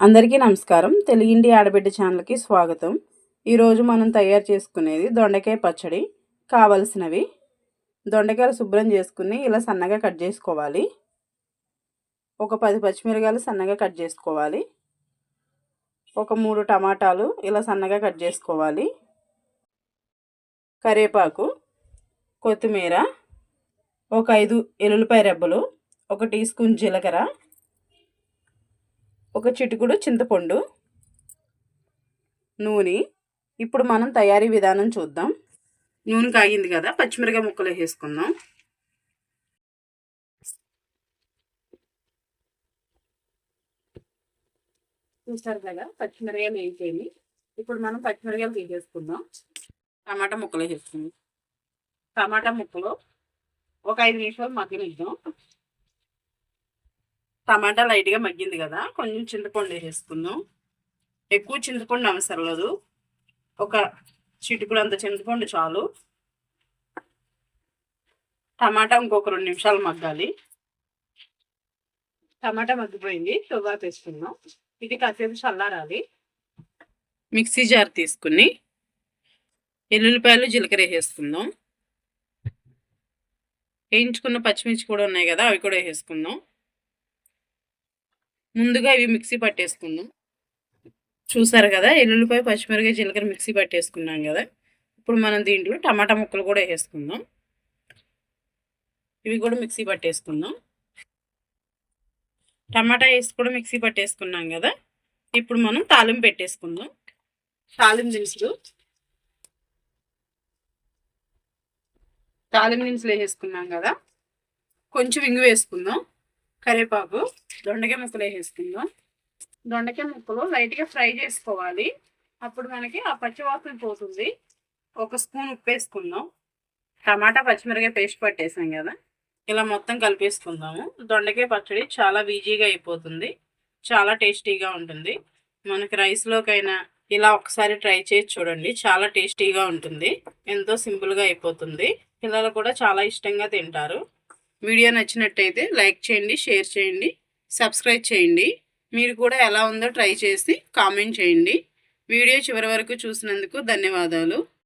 అందరికీ నమస్కారం. తెలుగింటి ఆడబిడ్డ ఛానల్కి స్వాగతం. ఈరోజు మనం తయారు చేసుకునేది దొండకాయ పచ్చడి. కావలసినవి దొండకాయలు శుభ్రం చేసుకుని ఇలా సన్నగా కట్ చేసుకోవాలి. ఒక పది పచ్చిమిరకాయలు సన్నగా కట్ చేసుకోవాలి. ఒక మూడు టమాటాలు ఇలా సన్నగా కట్ చేసుకోవాలి. కరివేపాకు కొత్తిమీర ఒక ఐదు ఎల్లుల్లిపాయ రెబ్బలు ఒక టీ స్పూన్ జీలకర్ర ఒక చిటుకుడు చింతపండు నూనె. ఇప్పుడు మనం తయారీ విధానం చూద్దాం. నూనె కాగింది కదా పచ్చిమిరకాయ ముక్కలు వేసుకుందాం. చూస్తారు కదా పచ్చిమిరకాయలు వేసేయండి ఇప్పుడు మనం పచ్చిమిరకాయలు తీసేసుకుందాం టమాటా ముక్కలు వేసేసుకుందాం. టమాటా ముక్కలు ఒక ఐదు నిమిషాలు మగ్గనిద్దాం. టమాటా లైట్గా మగ్గింది కదా కొంచెం చింతపండు వేసేసుకుందాం. ఎక్కువ చింతపండు అవసరం లేదు. ఒక చిటుకుడు అంత చింతపండు చాలు. టమాటా ఇంకొక రెండు నిమిషాలు మగ్గాలి. టమాటా మగ్గిపోయింది తువ్వాకు వేసుకుందాం. ఇది కాసేపు చల్లారాలి. మిక్సీ జార్ తీసుకుని ఎల్లుల్లిపాయలు జీలకర్ర వేసేసుకుందాం. వేయించుకున్న పచ్చిమిర్చి కూడా ఉన్నాయి కదా అవి కూడా వేసేసుకుందాం. ముందుగా ఇవి మిక్సీ పట్టేసుకుందాం. చూసారు కదా ఎల్లుల్లిపాయ పచ్చిమిరకాయ జీలకర్ర మిక్సీ పట్టేసుకున్నాం కదా. ఇప్పుడు మనం దీంట్లో టమాటా ముక్కలు కూడా వేసుకుందాం. ఇవి కూడా మిక్సీ పట్టేసుకుందాం. టమాటా వేసి కూడా మిక్సీ పట్టేసుకున్నాం కదా. ఇప్పుడు మనం తాలింపు పెట్టేసుకుందాం. తాలింపు దినుసులు. తాలింపు దినుసులు వేసేసుకున్నాం కదా. కొంచెం ఇంగు వేసుకుందాం. కరివేపాకు దొండకాయ ముక్కలు వేసేసుకుందాం. దొండకాయ ముక్కలు లైట్గా ఫ్రై చేసుకోవాలి. అప్పుడు మనకి ఆ పచ్చివాసన పోతుంది. ఒక స్పూన్ ఉప్పు వేసుకుందాం. టమాటా పచ్చిమిరకాయ పేస్ట్ పట్టేసాం కదా. ఇలా మొత్తం కలిపేసుకుందాము. దొండకాయ పచ్చడి చాలా ఈజీగా అయిపోతుంది. చాలా టేస్టీగా ఉంటుంది. మనకి రైస్లోకైనా ఇలా ఒకసారి ట్రై చేసి చూడండి. చాలా టేస్టీగా ఉంటుంది. ఎంతో సింపుల్గా అయిపోతుంది. పిల్లలు కూడా చాలా ఇష్టంగా తింటారు. వీడియో నచ్చినట్టయితే లైక్ చేయండి షేర్ చేయండి సబ్స్క్రైబ్ చేయండి. మీరు కూడా ఎలా ఉందో ట్రై చేసి కామెంట్ చేయండి. వీడియో చివరి వరకు చూసినందుకు ధన్యవాదాలు.